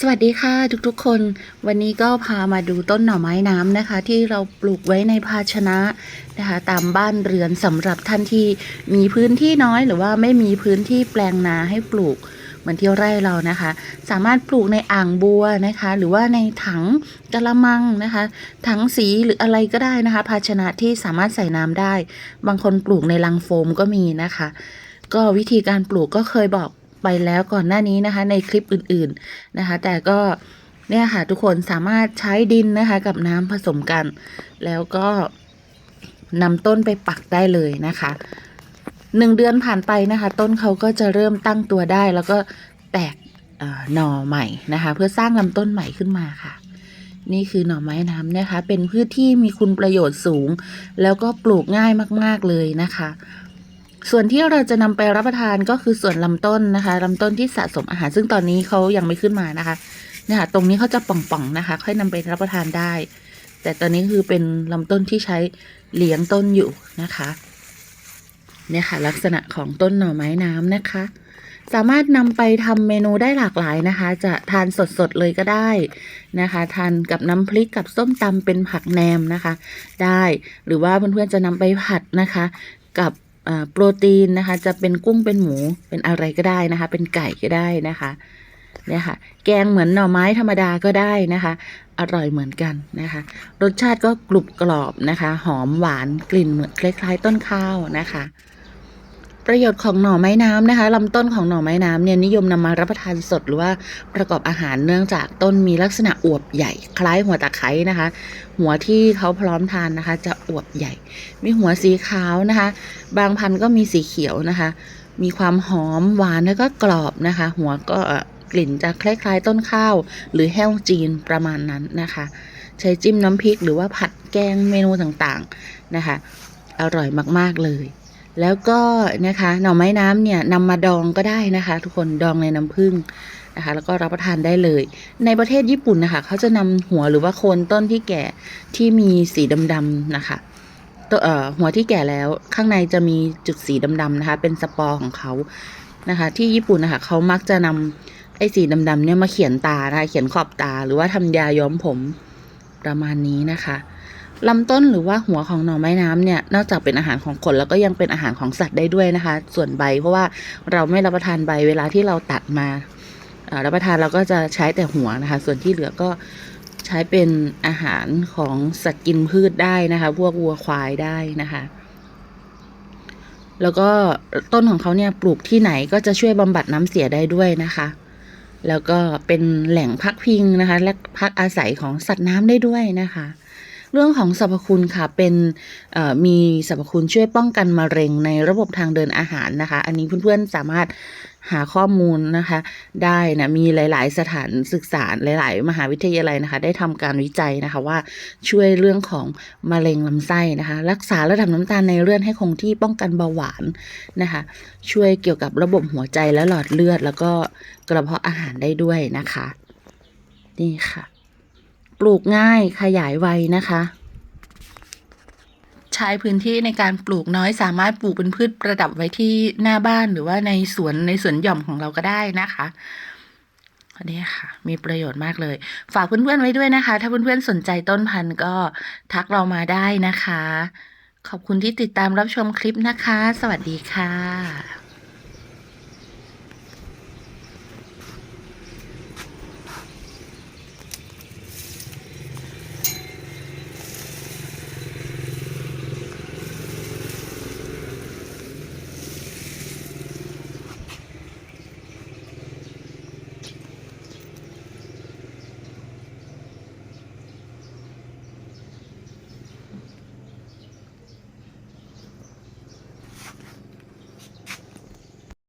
สวัสดีค่ะทุกๆคน วันนี้ก็พามาดูต้นหน่อไม้น้ำนะคะ ที่เราปลูกไว้ในภาชนะนะคะ ตามบ้านเรือนสำหรับท่านที่มีพื้นที่น้อยหรือว่าไม่มีพื้นที่แปลงนาให้ปลูกเหมือนที่ไร่เรานะคะ สามารถปลูกในอ่างบัวนะคะ หรือว่าในถังกะละมังนะคะ ถังสีหรืออะไรก็ได้นะคะ ภาชนะที่สามารถใส่น้ำได้ บางคนปลูกในลังโฟมก็มีนะคะ ก็วิธีการปลูกก็เคยบอก ไปแล้วก่อนหน้านี้นะคะ ในคลิปอื่นๆนะคะ แต่ก็เนี่ยค่ะทุกคนสามารถใช้ดินนะคะ กับน้ำผสมกัน แล้วก็นำต้นไปปักได้เลยนะคะหนึ่งเดือนผ่านไปนะคะ ต้นเขาก็จะเริ่มตั้งตัวได้ แล้วก็แตกอ่อหน่อใหม่นะคะ เพื่อสร้างลำต้นใหม่ขึ้นมาค่ะ นี่คือหน่อไม้น้ำนะคะ เป็นพืชที่มีคุณประโยชน์สูง แล้วก็ปลูกง่ายมาก ๆเลยนะคะ ส่วนที่เราจะนำไปรับประทานก็คือส่วนลำต้นนะคะลำต้นที่สะสมอาหาร ซึ่งตอนนี้เขายังไม่ขึ้นมานะคะเนี่ยค่ะตรงนี้เขาจะป่องๆนะคะ ค่อยนำไปรับประทานได้ แต่ตอนนี้คือเป็นลำต้นที่ใช้เลี้ยงต้นอยู่นะคะเนี่ยค่ะ ลักษณะของต้นหน่อไม้น้ำนะคะ สามารถนำไปทำเมนูได้หลากหลายนะคะ จะทานสดๆเลยก็ได้นะคะ ทานกับน้ำพริกกับส้มตำเป็นผักแหนมนะคะ ได้หรือว่าเพื่อนๆจะนำไปผัดนะคะ กับ โปรตีนนะคะ จะเป็นกุ้งเป็นหมูเป็นอะไรก็ได้นะคะ เป็นไก่ก็ได้นะคะเนี่ยค่ะ แกงเหมือนหน่อไม้ธรรมดาก็ได้นะคะ อร่อยเหมือนกันนะคะ รสชาติก็กรุบกรอบนะคะ หอมหวานกลิ่นเหมือนคล้าย ๆ ต้นข้าวนะคะ ประโยชน์ของหน่อไม้น้ำนะคะลำต้นของหน่อไม้น้ำเนี่ยนิยมนำมารับประทานสดหรือว่าประกอบอาหารเนื่องจากต้นมีลักษณะอวบใหญ่ คล้ายหัวตะไคร้นะคะ หัวที่เขาพร้อมทานนะคะ จะอวบใหญ่ มีหัวสีขาวนะคะ บางพันธุ์ก็มีสีเขียวนะคะ มีความหอมหวานแล้วก็กรอบนะคะ หัวก็กลิ่นจะคล้ายๆต้นข้าว หรือแห้วจีนประมาณนั้นนะคะ ใช้จิ้มน้ำพริกหรือว่าผัดแกงเมนูต่างๆนะคะ อร่อยมากๆเลย แล้วก็นะคะหน่อไม้น้ำเนี่ยนำมาดองก็ได้นะคะ ทุกคนดองในน้ำผึ้งนะคะ แล้วก็รับประทานได้เลย ในประเทศญี่ปุ่นนะคะเขาจะนำหัวหรือว่าโคนต้นที่แก่ที่มีสีดำๆนะคะตัวเอ่อหัวที่แก่แล้วข้างในจะมีจุดสีดำๆนะคะ เป็นสปอร์ของเขานะคะ ที่ญี่ปุ่นนะคะเขามักจะนำไอ้สีดำๆเนี่ยมาเขียนตานะคะเขียนขอบตาหรือว่าทำยาย้อมผมประมาณนี้นะคะ ลำต้นหรือว่าหัวของหน่อไม้น้ำเนี่ยนอกจากเป็นอาหารของคนแล้วก็ยังเป็นอาหารของสัตว์ได้ด้วยนะคะ ส่วนใบ เพราะว่าเราไม่รับประทานใบเวลาที่เราตัดมารับประทานเราก็จะใช้แต่หัวนะคะ ส่วนที่เหลือก็ใช้เป็นอาหารของสัตว์กินพืชได้นะคะ พวกวัวควายได้นะคะ แล้วก็ต้นของเขาเนี่ยปลูกที่ไหนก็จะช่วยบำบัดน้ำเสียได้ด้วยนะคะแล้วก็เป็นแหล่งพักพิงนะคะ และพักอาศัยของสัตว์น้ำได้ด้วยนะคะ เรื่องของสรรพคุณค่ะเป็นมีสรรพคุณช่วยป้องกันมะเร็งในระบบทางเดินอาหารนะคะ อันนี้เพื่อนๆสามารถหาข้อมูลนะคะได้นะมีหลาย ๆ สถานศึกษาหลาย ๆ มหาวิทยาลัยนะคะ ได้ทำการวิจัยนะคะว่าช่วยเรื่องของมะเร็งลำไส้นะคะ รักษาระดับน้ำตาลในเลือดให้คงที่ป้องกันเบาหวานนะคะ ช่วยเกี่ยวกับระบบหัวใจและหลอดเลือด แล้วก็กระเพาะอาหารได้ด้วยนะคะ นี่ค่ะ ปลูกง่ายขยายไวนะคะ ใช้พื้นที่ในการปลูกน้อยสามารถปลูกเป็นพืชประดับไว้ที่หน้าบ้านหรือว่าในสวนในสวนหย่อมของเราก็ได้นะคะอันนี้ค่ะ มีประโยชน์มากเลย ฝากเพื่อนๆไว้ด้วยนะคะ ถ้าเพื่อนๆสนใจต้นพันธุ์ก็ทักเรามาได้นะคะ ขอบคุณที่ติดตามรับชมคลิปนะคะ สวัสดีค่ะ